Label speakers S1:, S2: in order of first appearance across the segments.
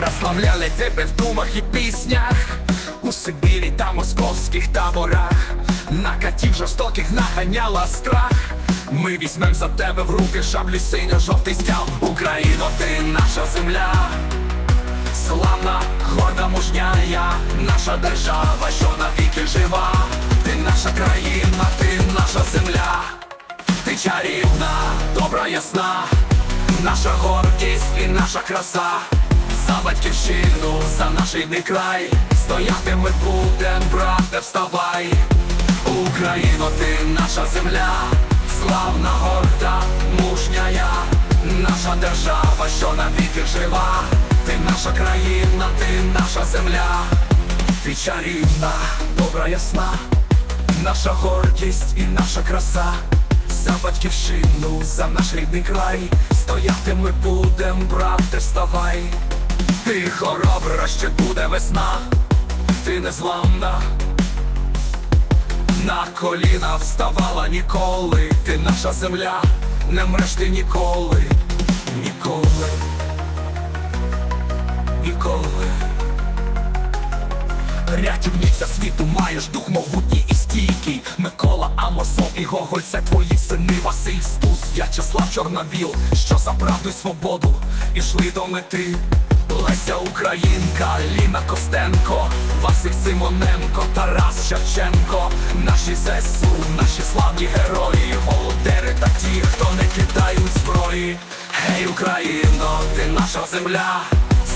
S1: прославляли тебе в думах і піснях, у Сибірі та московських таборах, на катів жорстоких наганяла страх. Ми візьмем за тебе в руки шаблі синьо-жовтий стяг. Україно, ти наша земля, славна, горда мужняя, наша держава, що навіки жива, ти наша країна, ти наша земля, ти чарівна, добра ясна, наша гордість і наша краса, за батьківщину, за наш рідний край, стояти ми будем, брате, вставай, Україно, ти наша земля, славна, горда, мужняя, наша держава, що навіки жива, ти наша країна, ти наша земля, ти чарівна, добра ясна, наша гордість і наша краса, за батьківщину, за наш рідний край, стояти ми будем, брате, вставай, ти хоробра, ще буде весна, ти незламна. На коліна вставала ніколи, ти наша земля, не мреш ти ніколи, ніколи, ніколи. Рятівниця світу маєш дух могутній і стійкий. Микола Амосов і Гоголь це твої сини. Василь Стус, В'ячеслав Чорновіл, що за правду й свободу ішли до мети Леся Українка, Ліна Костенко, Василь Симоненко, Тарас Шевченко, наші ЗСУ, наші славні герої, волонтери та ті, хто не кидають зброї. Гей, Україно, ти наша земля,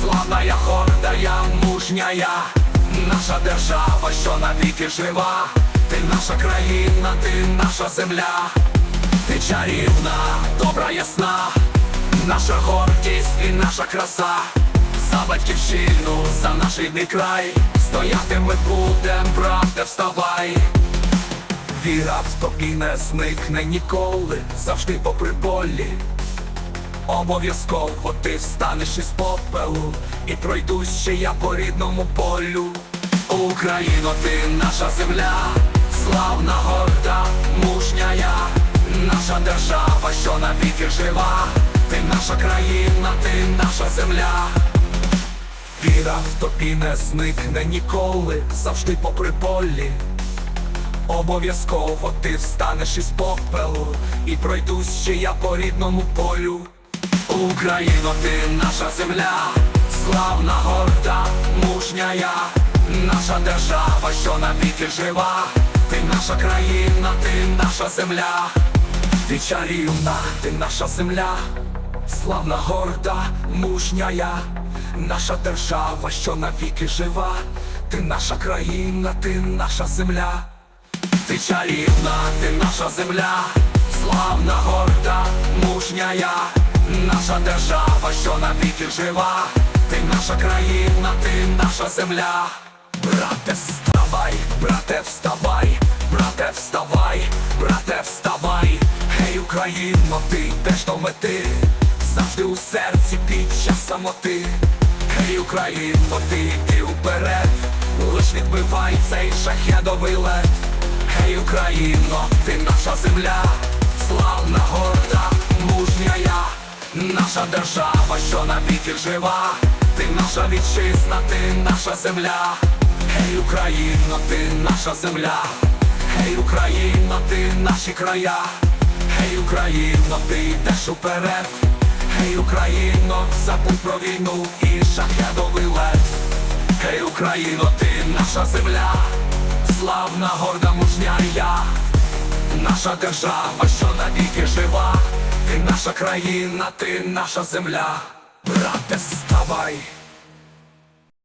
S1: славна я, горда я, мужня я, наша держава, що навіки жива, ти наша країна, ти наша земля, ти чарівна, добра ясна, наша гордість і наша краса. За батьківщину, за наш рідний край, стояти ми будем, брате, вставай. Віра в тобі не зникне ніколи, завжди попри болі. Обов'язково ти встанеш із попелу І пройдусь ще я по рідному полю Україно, ти наша земля, славна, горда, мужня я, наша держава, що навіки жива, ти наша країна, ти наша земля. Віра в тобі не зникне ніколи, завжди попри болі. Обов'язково ти встанеш із попелу І пройдусь ще я по рідному полю. Україно, ти наша земля, славна, горда, мужня я, наша держава, що навіки жива, ти наша країна, ти наша земля, ти чарівна, ти наша земля, славна, горда, мужня я, наша держава, що навіки жива, ти наша країна, ти наша земля. Ти чарівна, ти наша земля, славна, горда, мужня я, наша держава, що навіки жива, ти наша країна, ти наша земля. Брате, вставай, брате, вставай, брате, вставай, брате, вставай, гей, Україно, ти йдеш до мети, завжди у серці під час самоти. Гей, Україно, ти йди уперед, лиш відбивай цей шахедовий лед. Гей, Україно, ти наша земля, славна, горда, мужня я, наша держава, що навіки жива, ти наша вітчизна, ти наша земля, Гей, Україно, ти наша земля, Гей, Україно, ти наші края, Гей, Україно, ти йдеш уперед, Гей, Україно, забудь про війну і шахедовий лед. Гей, Україно, ти наша земля, славна, горда, мужня я, наша держава, що навіки жива, ти наша країна, ти наша земля, брате, ставай.